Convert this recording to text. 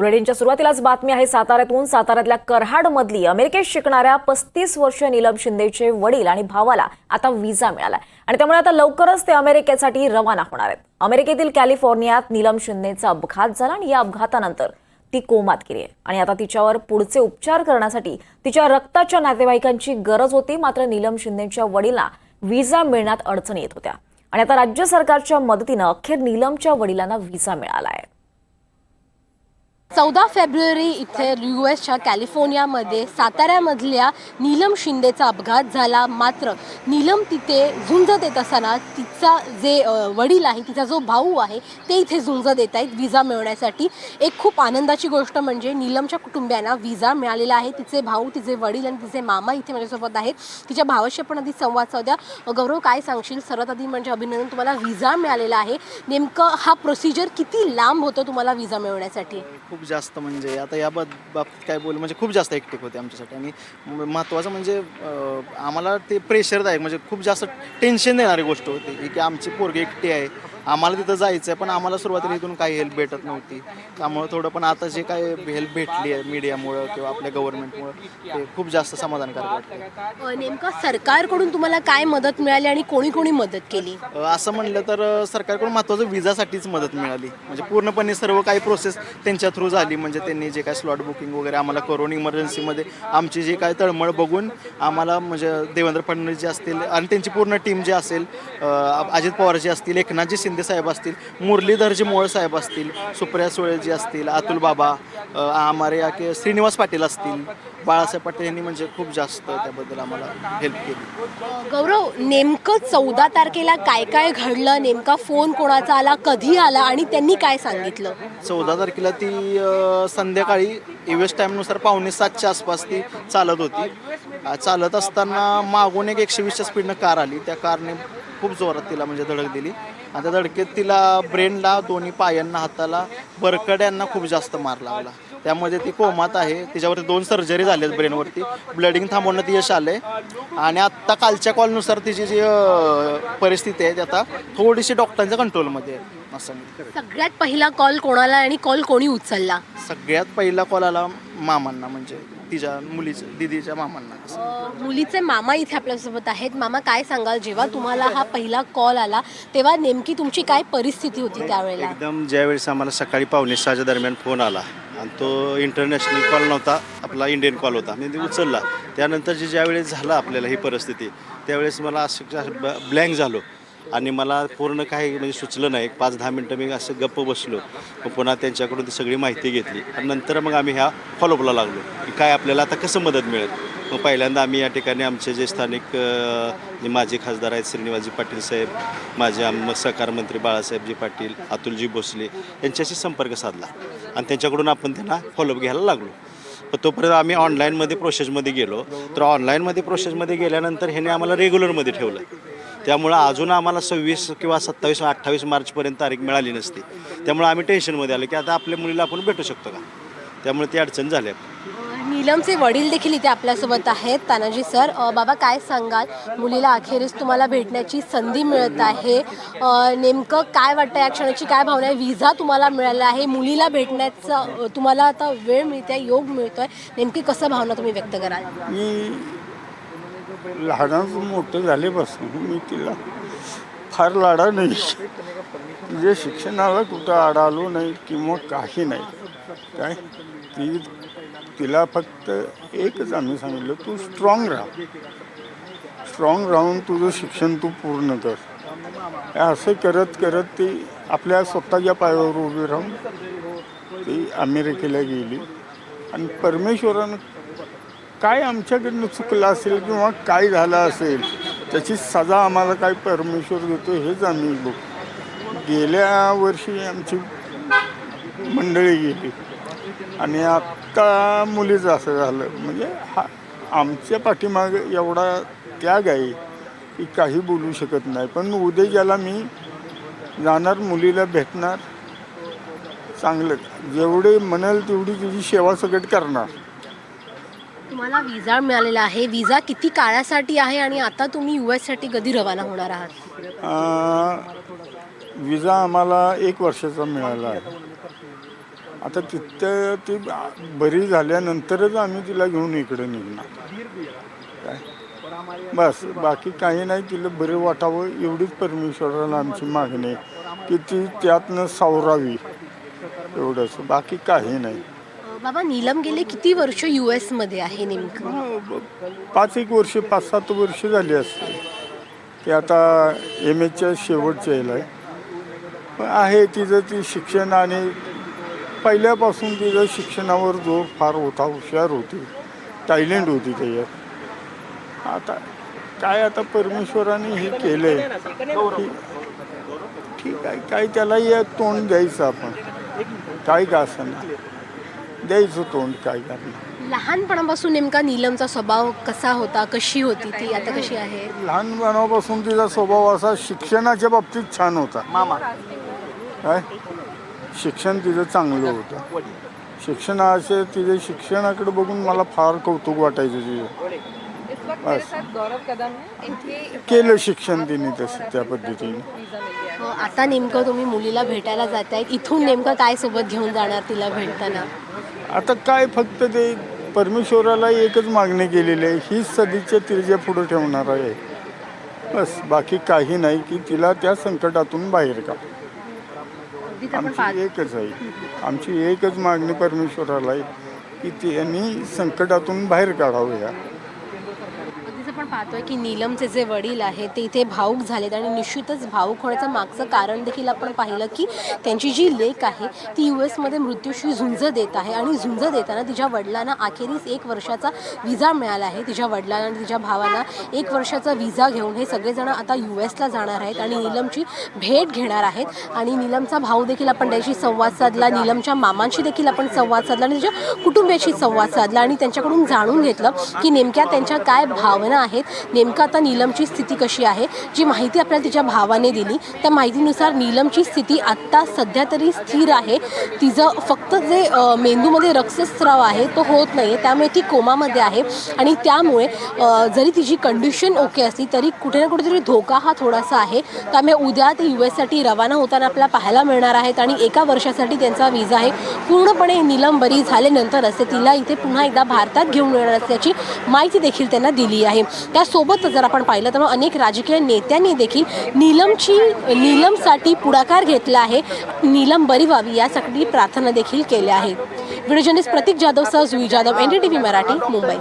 बुलेटिनच्या सुरुवातीलाच बातमी आहे साताऱ्यातून साताऱ्यातल्या कराडमधली अमेरिकेत शिकणाऱ्या पस्तीस वर्षीय नीलम शिंदेचे वडील आणि भावाला आता व्हिसा मिळाला आणि त्यामुळे आता लवकरच ते अमेरिकेसाठी रवाना होणार आहेत. अमेरिकेतील कॅलिफोर्नियात नीलम शिंदेचा अपघात झाला आणि या अपघातानंतर ती कोमात गेली आहे. आणि आता तिच्यावर पुढचे उपचार करण्यासाठी तिच्या रक्ताच्या नातेवाईकांची गरज होती मात्र नीलम शिंदेच्या वडीला व्हिसा मिळण्यात अडचणी येत होत्या. आणि आता राज्य सरकारच्या मदतीनं अखेर नीलमच्या वडिलांना व्हिसा मिळाला आहे. चौदा फेब्रुवारी इथे यू एसच्या कॅलिफोर्नियामध्ये साताऱ्यामधल्या नीलम शिंदेचा अपघात झाला. मात्र नीलम तिथे झुंज देत असताना तिचा जे वडील आहे तिचा जो भाऊ आहे ते इथे झुंज देत आहेत विजा मिळवण्यासाठी. एक खूप आनंदाची गोष्ट म्हणजे नीलमच्या कुटुंबियांना विजा मिळालेला आहे. तिचे भाऊ तिचे वडील आणि तिचे मामा इथे माझ्यासोबत आहेत. तिच्या भावाशी पण आधी संवाद साध्या. गौरव काय सांगशील? सर्वात आधी म्हणजे अभिनंदन तुम्हाला विजा मिळालेला आहे. नेमकं हा प्रोसिजर किती लांब होतो तुम्हाला विजा मिळवण्यासाठी? खूप जास्त म्हणजे आता या बाब बाबतीत काय बोल म्हणजे खूप जास्त हेक्टिक होते आमच्यासाठी. आणि महत्त्वाचं म्हणजे अं, आम्हाला ते प्रेशरदायक म्हणजे खूप जास्त टेन्शन देणारी गोष्ट होती. की आमची पोरगी एकटी आहे. आम्हाला तिथं जायचं आहे पण आम्हाला सुरुवातीला इथून काही हेल्प भेटत नव्हती. त्यामुळं थोडं पण आता जे काय हेल्प भेटली आहे मीडियामुळं किंवा आपल्या गव्हर्नमेंटमुळं ते खूप जास्त समाधानकारक वाटतं अ, नेमकं सरकारकडून तुम्हाला काय मदत मिळाली आणि कोणी कोणी मदत केली? अ, असं म्हणलं तर अ, सरकारकडून महत्त्वाचं विजासाठीच मदत मिळाली. म्हणजे पूर्णपणे सर्व काही प्रोसेस त्यांच्या थ्रू झाली. म्हणजे त्यांनी जे काय स्लॉट बुकिंग वगैरे आम्हाला करून इमर्जन्सीमध्ये आमची जी काय तळमळ बघून आम्हाला म्हणजे देवेंद्र फडणवीस जे असतील आणि त्यांची पूर्ण टीम जी असेल अ, अजित पवार जी असतील एकनाथजी शिंदे साहेब असतील मुरलीधरजी मोळ साहेब असतील सुप्रिया सुळे जी असतील अतुल बाबा आमारे की श्रीनिवास पाटील असतील बाळासाहेब पाटील यांनी म्हणजे खूप जास्त त्याबद्दल आम्हाला हेल्प केली. गौरव नेमकं चौदा तारखेला काय काय घडलं नेमका फोन कोणाचा आला कधी आला आणि त्यांनी काय सांगितलं? चौदा तारखेला ती संध्याकाळी युएस टाईमनुसार पावणे सातच्या आसपास ती चालत होती. चालत असताना मागून एक एकशे वीसच्या स्पीडनं कार आली. त्या कारने खूप जोरात तिला म्हणजे धडक दिली. आणि त्या धडकेत तिला ब्रेनला दोन्ही पायांना हाताला बरकड्यांना खूप जास्त मार लागला. त्यामध्ये ती कोमात आहे. तिच्यावरती दोन सर्जरी झाल्यात ब्रेनवरती. ब्लडिंग थांबवण्यात यश आलं आहे आणि आत्ता कालच्या कॉलनुसार तिची जी परिस्थिती आहे ती आता थोडीशी डॉक्टरांच्या कंट्रोलमध्ये आहे. सगळ्यात पहिला कॉल कोणाला आणि कॉल कोणी उचलला? सगळ्यात पहिला कॉल आला मामांना म्हणजे तिच्या मुलीच्या दिदीच्या मामांना. असं. अ, मुलीचे मामा इथे आपल्यासोबत आहेत. मामा काय सांगाल? जेव्हा तुम्हाला हा पहिला कॉल आला तेव्हा नेमकी तुमची काय परिस्थिती होती त्यावेळेला? एकदम ज्यावेळेस आम्हाला सकाळी पावणे सहाच्या दरम्यान फोन आला आणि तो इंटरनॅशनल कॉल नव्हता आपला इंडियन कॉल होता. मी ते उचलला. त्यानंतर जे ज्यावेळेस झालं आपल्याला ही परिस्थिती त्यावेळेस मला असं ब्लँक झालो. आणि मला पूर्ण काही म्हणजे सुचलं नाही. एक पाच दहा मिनटं मी असं गप्प बसलो. मग पुन्हा त्यांच्याकडून ती सगळी माहिती घेतली. आणि नंतर मग आम्ही ह्या फॉलोअपला लागलो. की काय आपल्याला आता कसं मदत मिळेल? मग पहिल्यांदा आम्ही या ठिकाणी आमचे जे स्थानिक जे माजी खासदार आहेत श्रीनिवासजी पाटील साहेब माझे आम सहकार मंत्री बाळासाहेबजी पाटील अतुलजी भोसले यांच्याशी संपर्क साधला. आणि त्यांच्याकडून आपण त्यांना फॉलोअप घ्यायला लागलो. पण तोपर्यंत आम्ही ऑनलाईनमध्ये प्रोसेसमध्ये गेलो. तर ऑनलाईनमध्ये प्रोसेसमध्ये गेल्यानंतर ह्याने आम्हाला रेग्युलरमध्ये ठेवलं. त्यामुळं अजून आम्हाला सव्वीस किंवा सत्तावीस अठ्ठावीस मार्चपर्यंत तारीख मिळाली नसती. त्यामुळे आम्ही टेन्शनमध्ये आलो की आता आपल्या मुलीला आपण भेटू शकतो का? त्यामुळे ती अडचण झाली नीलमचे वडील देखील इथे आपल्यासोबत आहेत. तानाजी सर अ, बाबा काय सांगाल? मुलीला अखेरीस तुम्हाला भेटण्याची संधी मिळत आहे. नेमकं काय वाटतं या क्षणाची? काय भावना आहे? विजा तुम्हाला मिळाला आहे. मुलीला भेटण्याचा तुम्हाला आता वेळ मिळते योग मिळतोय. नेमकी कसं भावना तुम्ही व्यक्त कराल? मी लहानाचं मोठं झाल्यापासून मी तिला फार लाडा नाही. म्हणजे शिक्षणाला कुठं आडालो नाही किंवा काही नाही. काय? ती तिला फक्त एकच आम्ही सांगितलं तू स्ट्रॉंग राहा. स्ट्रॉंग राहून तुझं शिक्षण तू पूर्ण कर. असं करत करत ती आपल्या स्वतःच्या पायावर उभी राहून ती अमेरिकेला गेली. आणि परमेश्वरानं काय आमच्याकडनं चुकलं असेल किंवा काय झालं असेल त्याची सजा आम्हाला काय परमेश्वर देतो हेच आम्ही बघ. गेल्या वर्षी आमची मंडळी गेली. आणि आत्ता मुलीचं असं झालं. म्हणजे हा आमच्या पाठीमाग एवढा त्याग आहे की काही बोलू शकत नाही. पण उद्या ज्याला मी जाणार मुलीला भेटणार चांगलं. जेवढे म्हणाल तेवढी तुझी सेवा सकट करणार. तुम्हाला विजा मिळालेला आहे. विजा किती काळासाठी आहे आणि आता तुम्ही यू एससाठी कधी रवाना होणार आहात? विजा आम्हाला एक वर्षाचा मिळाला आहे. आता तिथं ती बरी झाल्यानंतरच आम्ही तिला घेऊन इकडे निघणार. काय? बस बाकी काही नाही तिला बरं वाटावं एवढीच परमेश्वराला आमची मागणी आहे की ती त्यातनं सावरावी. एवढंच. बाकी काही नाही. बाबा नीलम गेले किती वर्ष यू मध्ये आहे नेमकं? हो, पाच एक वर्ष पाच सात वर्ष झाली असते ते आता एम एच्या शेवटच्या याला आहे. पण आहे तिचं ती शिक्षण आणि पहिल्यापासून तिचं शिक्षणावर जोर फार होता हुशार होती. टायलेंट होती त्याच्यात आता काय आता परमेश्वराने हे केलं आहे ठीक आहे काय त्याला या तोंड द्यायचं आपण. काय का असं द्यायचं तोंड काय करणार लहानपणापासून नेमका नीलमचा स्वभाव कसा होता? कशी होती ती? आता कशी आहे? लहानपणापासून तिचा स्वभाव असा शिक्षणाच्या बाबतीत छान होता. मामा. काय? शिक्षण तिचं चांगलं होतं. शिक्षणाचे तिचे शिक्षणाकडे बघून मला फार कौतुक वाटायचं तिचं. केलं शिक्षण तिने तसं त्या पद्धतीने. अ, आता नेमकं तुम्ही मुलीला भेटायला जाताय. इथून नेमकं काय सोबत घेऊन जाणार तिला भेटताना? आता काय फक्त ते परमेश्वराला एकच मागणी केलेली आहे हीच सदिच्छा तिच्या पुढे ठेवणार आहे. बस बाकी काही नाही की तिला त्या संकटातून बाहेर का अगदीच आपण पाहतो. आमची एकच आहे. आमची एकच मागणी परमेश्वराला आहे की त्यांनी संकटातून बाहेर काढावं या. पाहतोय की नीलमचे जे वडील आहेत ते इथे भाऊक झालेत आणि निश्चितच भाऊक होण्याचं मागचं कारण देखील आपण पाहिलं की त्यांची जी लेक आहे ती यू एसमध्ये मृत्यूशी झुंज देत आहे आणि झुंज देताना तिच्या वडिलांना अखेरीस एक वर्षाचा विजा मिळाला आहे. तिच्या वडिलांना आणि तिच्या भावांना एक वर्षाचा विजा घेऊन हे सगळेजण आता यू एसला जाणार आहेत आणि नीलमची भेट घेणार आहेत. आणि नीलमचा भाऊ देखील आपण त्याशी संवाद साधला नीलमच्या मामांशी देखील आपण संवाद साधला आणि तिच्या कुटुंबियाशी संवाद साधला आणि त्यांच्याकडून जाणून घेतलं की नेमक्या त्यांच्या काय भावना आहेत नेमकं आता नीलमची स्थिती कशी आहे? जी माहिती आपल्याला तिच्या भावाने दिली त्या माहितीनुसार नीलमची स्थिती आत्ता सध्या तरी स्थिर आहे. तिचं फक्त जे मेंदूमध्ये रक्तस्राव आहे तो होत नाही आहे त्यामुळे ती कोमामध्ये आहे. आणि त्यामुळे जरी तिची कंडिशन ओके असली तरी कुठे ना कुठेतरी धोका हा थोडासा आहे. त्यामुळे उद्या ते यू एससाठी रवाना होताना आपल्याला पाहायला मिळणार आहेत. आणि एका वर्षासाठी त्यांचा विजा आहे. पूर्णपणे नीलम बरी झाल्यानंतरच ते तिला इथे पुन्हा एकदा भारतात घेऊन येणार असल्याची माहिती देखील त्यांना दिली आहे. त्यासोबतच जर आपण पाहिलं तर अनेक राजकीय नेत्यांनी देखील नीलमची नीलमसाठी पुढाकार घेतला आहे. नीलम बरी व्हावी यासाठी प्रार्थना देखील केल्या आहेत. व्हिडिओ जर्नलिस्ट प्रतीक जाधव सह Juee Jadhav N D T V Marathi Mumbai.